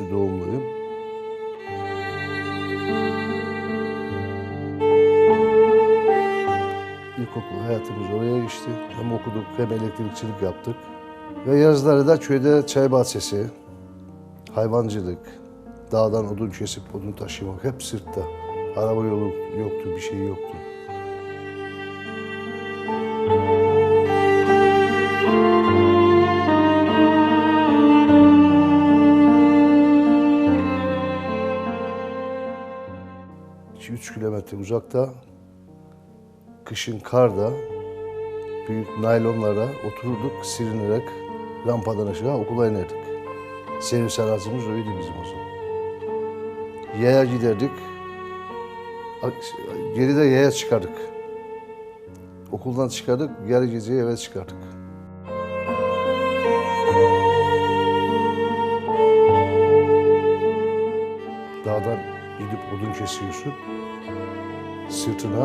1973 doğumluyum. İlkokul hayatımız oraya geçti. Hem okuduk hem elektrikçilik yaptık. Ve yazları da köyde çay bahçesi, hayvancılık, dağdan odun kesip odun taşımak hep sırtta. Araba yolu yoktu, bir şey yoktu. Kilometre uzakta, kışın karda, büyük naylonlara otururduk, sirinerek rampadan aşağı okula inerdik. Servis arazimiz oydu bizim o zaman. Yaya giderdik, geride yaya çıkardık. Okuldan çıkardık, yarı gece eve çıkardık. Dağdan gidip odun kesiyorsun. Sırtına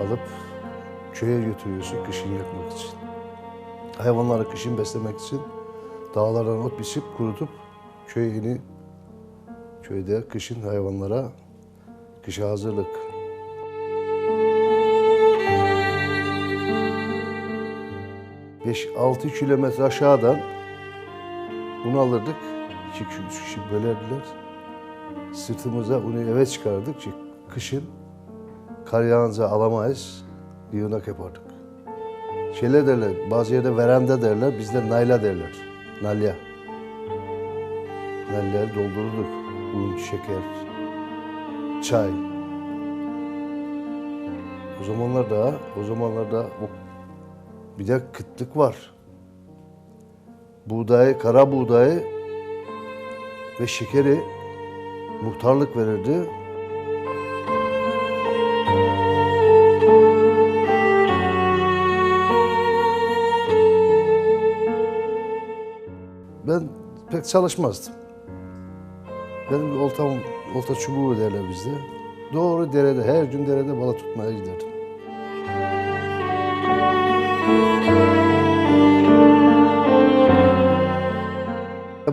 alıp köye götürüyorsun kışın yakmak için. Hayvanları kışın beslemek için dağlardan ot biçip kurutup köye ini köyde kışın hayvanlara kışa hazırlık. Beş altı kilometre aşağıdan bunu alırdık. İki üç kişi bölerdiler. Sırtımıza onu eve çıkardık ki kışın kar yağınca alamayız, yığınak yapardık. Şeyler derler, bazı yerde veranda derler, bizde nayla derler. Nalya. Nalya doldururduk. Un, şeker, çay. O zamanlar da, o zamanlar da bir de kıtlık var. Buğdayı, kara buğdayı ve şekeri muhtarlık verirdi. Ben pek çalışmazdım. Benim oltam, olta çubuğu derler bizde. Doğru derede, her gün derede balık tutmaya giderdim.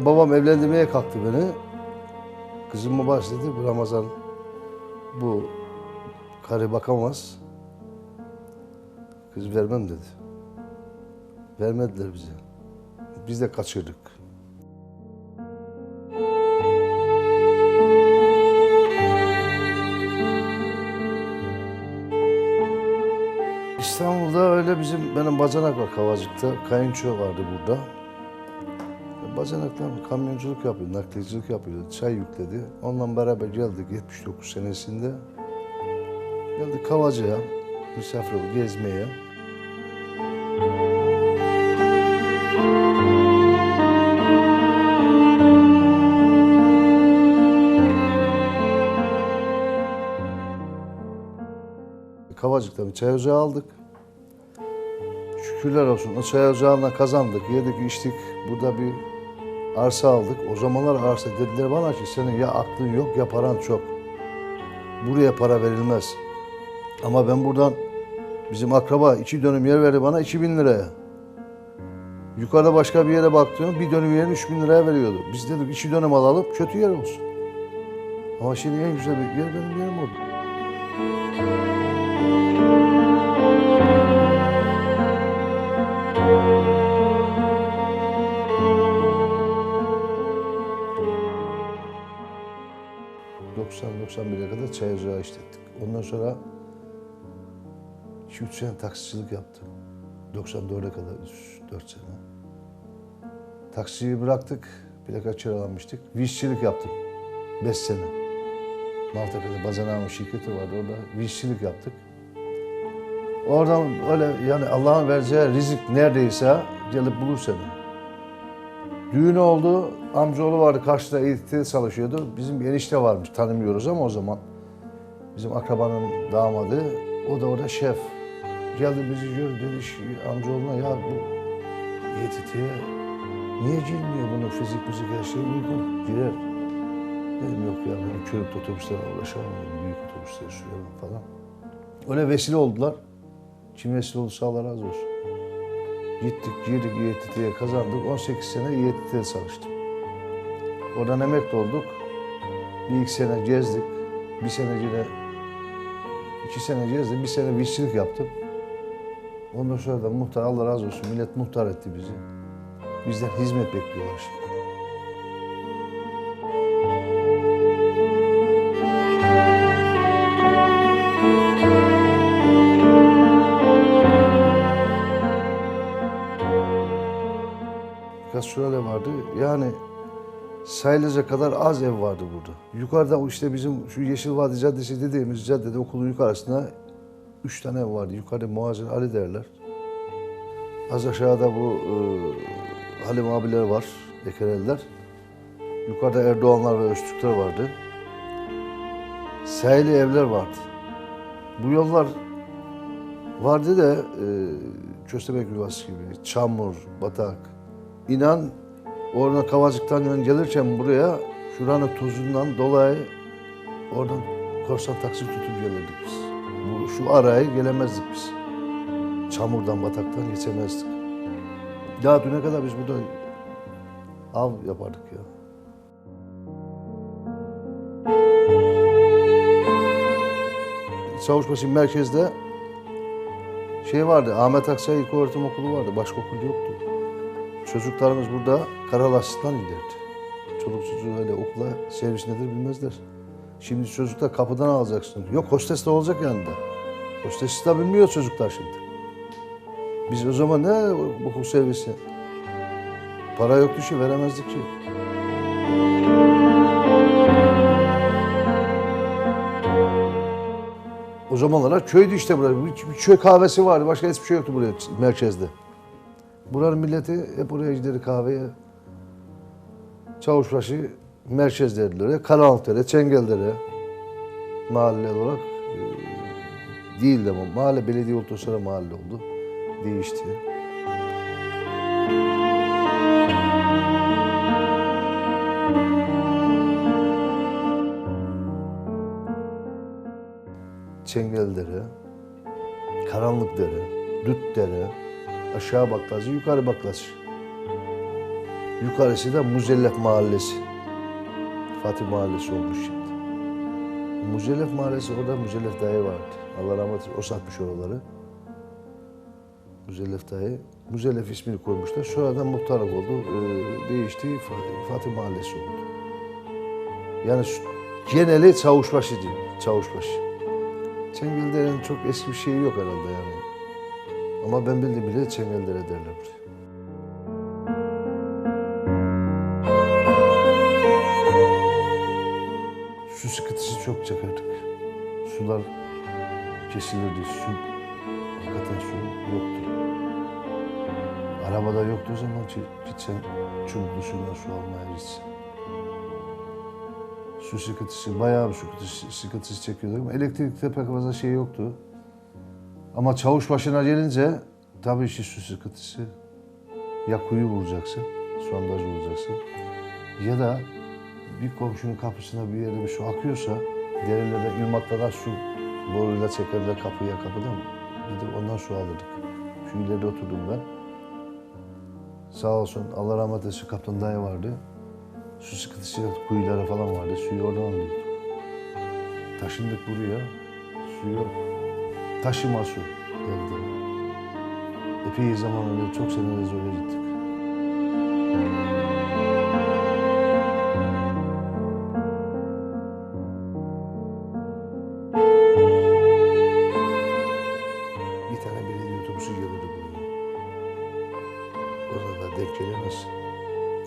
Babam evlendirmeye kalktı beni. Kızım babası dedi, bu Ramazan bu karı bakamaz. Kız vermem dedi. Vermediler bize. Biz de kaçırdık. İstanbul'da öyle bizim, benim bacanak var Kavacık'ta. Kayınço vardı burada. Bacanaklar kamyonculuk yapıyor, nakliyecilik yapıyor. Çay yükledi. Onunla beraber geldik 79 senesinde. Geldik Kavacı'ya, misafir olduk, gezmeye. Kavacık'ta bir çay ocağı aldık. Şükürler olsun o çay ocağından kazandık, yedik, içtik. Burada bir arsa aldık. O zamanlar arsa dediler bana ki senin ya aklın yok ya paran çok. Buraya para verilmez. Ama ben buradan bizim akraba iki dönüm yer verdi bana 2000 liraya. Yukarıda başka bir yere baktım bir dönüm yerini 3000 liraya veriyordu. Biz dedik iki dönüm alalım kötü yer olsun. Ama şimdi en güzel bir yer benim yerim oldu. ...90-91'e kadar çay ocağı işlettik. Ondan sonra... ...2-3 sene taksicilik yaptım. 94'e kadar 3-4 sene. Taksiyi bıraktık. Plaka kiralanmıştık. Vişçilik yaptık. 5 sene. Maltepe'de Bazanağım şirketi vardı. Orada vişçilik yaptık. Oradan öyle yani Allah'ın vereceği rizik neredeyse gelip bulur seni. Düğün oldu. Amcaoğlu vardı karşıda eğitimde çalışıyordu. Bizim bir enişte varmış tanımıyoruz ama o zaman. Bizim akrabanın damadı. O da orada şef. Geldi bizi gördü dedi "Şu amcaoğluna ya bu YTT'ye niye girmiyor bunu fizik müzik her şey uygun girer. Dedim yok ya ben körüklü otobüslere uğraşamam. Büyük otobüslere sürüyorum falan. Öyle vesile oldular. Kim vesile olursa Allah razı olsun. Gittik, girdik İETT'ye kazandık. 18 sene İETT'ye çalıştım. Oradan emekli olduk. Bir iki sene gezdik. Bir sene yine iki sene gezdim. Bir sene vişçilik yaptım. Ondan sonra da muhtar Allah razı olsun millet muhtar etti bizi. Bizden hizmet bekliyorlar şimdi. Yani sayılacak kadar az ev vardı burada. Yukarıda işte bizim şu Yeşil Vadi Caddesi dediğimiz caddede okulun yukarısında üç tane ev vardı. Yukarıda Muhacir Ali derler. Az aşağıda bu e, Halim abiler var, Ekereliler. Yukarıda Erdoğanlar ve Öztürkler vardı. Sayılı evler vardı. Bu yollar vardı da e, köstebek yuvası gibi, çamur, batak. İnan oradan Kavacık'tan yön gelirken buraya şuranın tozundan dolayı oradan korsan taksi tutup gelirdik biz. Bu, şu arayı gelemezdik biz. Çamurdan, bataktan geçemezdik. Ya düne kadar biz burada av yapardık ya. Çavuşbaşı merkezde şey vardı, Ahmet Aksay İlköğretim Okulu vardı, başka okul yoktu. Çocuklarımız burada Karalas'tan giderdi. Çoluk çocuğu öyle okula servis nedir bilmezler. Şimdi çocuklar kapıdan alacaksın. Yok hostes de olacak yanında. Hostes de bilmiyor çocuklar şimdi. Biz o zaman ne okul servisi? Para yoktu ki veremezdik ki. O zamanlar köydü işte burası. Bir bir köy kahvesi vardı. Başka hiçbir şey yoktu buraya merkezde. Buranın milleti hep buraya gider kahveye. Çavuşbaşı merkez derdiler. Karanlıkdere, Çengeldere mahalle olarak e, değildi ama mahalle belediye olduktan sonra mahalle oldu. Değişti. Çengeldere, Karanlıkdere, Dütdere, aşağı Baklacı, yukarı Baklacı. Yukarısı da Muzellef Mahallesi. Fatih Mahallesi olmuş şimdi. Muzellef Mahallesi orada Muzellef dayı vardı. Allah rahmet eylesin. O satmış oraları. Muzellef dayı. Muzellef ismini koymuşlar. Sonradan muhtarlık oldu. Ee, değişti. Fa- Fatih Mahallesi oldu. Yani geneli Çavuşbaşı diyor. Çavuşbaşı. Çengeldere'nin çok eski bir şeyi yok herhalde yani. Ama ben bildiğim bile Çengeldere derler buraya. Su sıkıntısı çok çekerdik. Sular kesilirdi. Su, hakikaten su yoktu. Arabada yoktu o zaman gitsen çubuklu suyla su almaya gitsen. Su sıkıntısı, bayağı bir su sıkıntısı çekiyorduk ama elektrikte pek fazla şey yoktu. Ama çavuş başına gelince tabii ki su sıkıntısı. Ya kuyu vuracaksın, sondaj vuracaksın ya da bir komşunun kapısına bir yere bir su akıyorsa derelerde ırmaklardan su boruyla çekerler kapıya kapıda mı? Gidip ondan su alırdık. Şu ileride oturdum ben. Sağ olsun Allah rahmet eylesin kaptan dayı vardı. Su sıkıntısı kuyuları falan vardı. Suyu oradan alıyorduk. Taşındık buraya. Su yok. Taşıma su geldi. Epey zaman öyle, çok seneler öyle gittik. Bir tane belediye otobüsü gelirdi buraya. Orada da denk gelemez.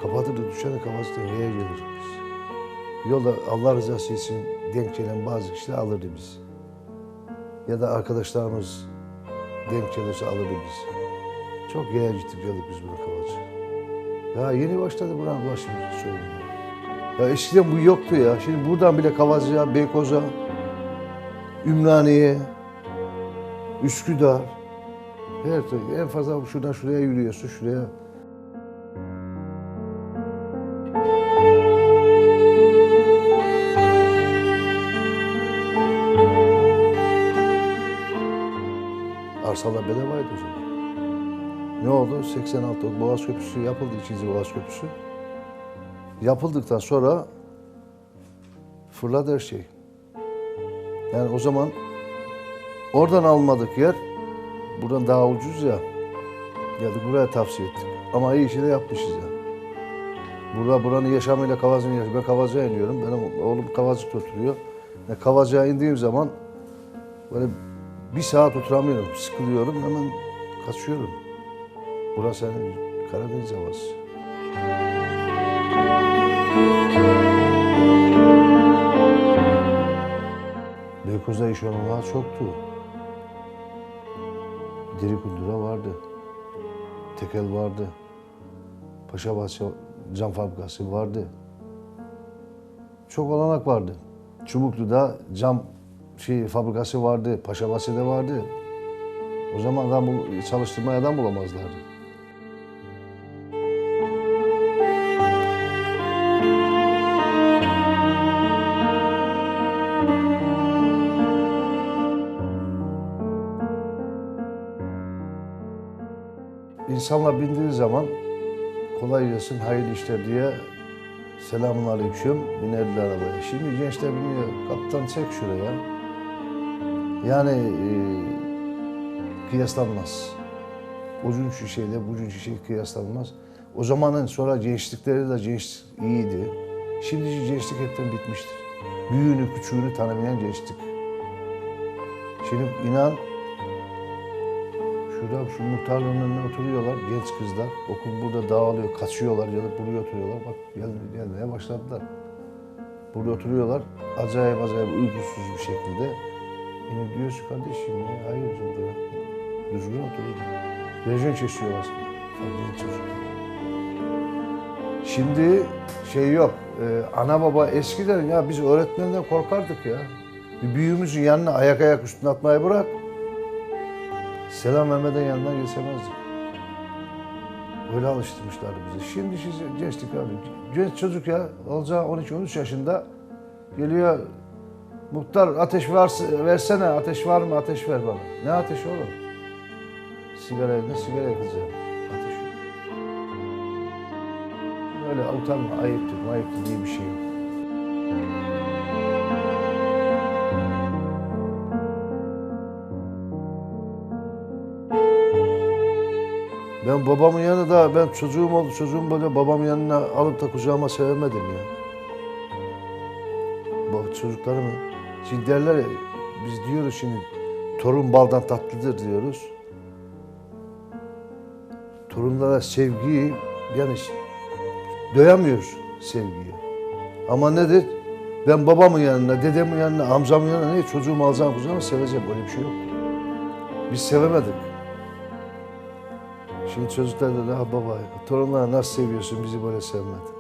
Kapatırdı Kuşçanın kafasından yaya gelirdik biz. Yolda Allah rızası için denk gelen bazı kişiler alırdı biz. Ya da arkadaşlarımız denk gelirse alırdı biz. Çok yaya gittik biz buna kavacı. Ya yeni başladı buranın ulaşım sorunu. Ya eskiden bu yoktu ya. Şimdi buradan bile Kavacı'ya, Beykoz'a, Ümraniye, Üsküdar. Her en fazla şuradan şuraya yürüyorsun, şuraya. Arsalar bedavaydı o zaman. Ne oldu? 86 Boğaz Köprüsü yapıldı, ikinci Boğaz Köprüsü. Yapıldıktan sonra fırladı her şey. Yani o zaman oradan almadık yer, buradan daha ucuz ya. Geldik buraya tavsiye ettik. Ama iyi işi de yapmışız ya. Burada buranın yaşamıyla Kavacı'nın yaşamı. Ben Kavacı'ya iniyorum. Benim oğlum Kavacık'ta oturuyor. Yani Kavacı'ya indiğim zaman böyle bir saat oturamıyorum. Sıkılıyorum. Hemen kaçıyorum. Burası hani Karadeniz havası. Beykoz'da iş olanlar çoktu. Diri kundura vardı. Tekel vardı. Paşabahçe cam fabrikası vardı. Çok olanak vardı. Çubuklu'da cam şey fabrikası vardı. Paşabahçe'de vardı. O zaman adam çalıştırmaya adam bulamazlardı. İnsanlar bindiği zaman kolay gelsin, hayırlı işler diye selamun aleyküm binerdiler arabaya. Şimdi gençler biniyor, kaptan çek şuraya. Yani e, kıyaslanmaz. Ucun şişeyle bucun şişe kıyaslanmaz. O zamanın sonra gençlikleri de genç iyiydi. Şimdiki gençlik hepten bitmiştir. Büyüğünü küçüğünü tanımayan gençlik. Şimdi inan Şurada şu muhtarlığın önüne oturuyorlar genç kızlar. Okul burada dağılıyor, kaçıyorlar ya da buraya oturuyorlar. Bak gel, gelmeye başladılar. Burada oturuyorlar. Acayip acayip uykusuz bir şekilde. Yine diyorsun kardeşim ya hayır burada. Düzgün oturun. Rejim kesiyorlar. Genç çocuklar. Şimdi şey yok. Ee, ana baba eskiden ya biz öğretmenden korkardık ya. Bir büyüğümüzün yanına ayak ayak üstüne atmayı bırak. Selam vermeden yanından geçemezdik. Öyle alıştırmışlardı bizi. Şimdi siz gençlik abi. Genç çocuk ya, olacağı 12-13 yaşında geliyor. Muhtar ateş varsa, versene, ateş var mı? Ateş ver bana. Ne ateş oğlum? Sigara eline sigara yakacağım. Ateş yok. Öyle utanma, ayıptır, ayıptır diye bir şey yok. Ben babamın yanında, ben çocuğum oldu, çocuğum böyle babamın yanına alıp da kucağıma sevemedim ya. Bak çocuklarımı, şimdi derler ya, biz diyoruz şimdi torun baldan tatlıdır diyoruz. Torunlara sevgiyi, yani doyamıyoruz sevgiyi. Ama nedir? Ben babamın yanına, dedemin yanına, amcamın yanına ne çocuğumu alacağım kucağıma seveceğim. Öyle bir şey yok. Biz sevemedik. Şimdi çocuklar da ha baba torunları nasıl seviyorsun bizi böyle sevmedi.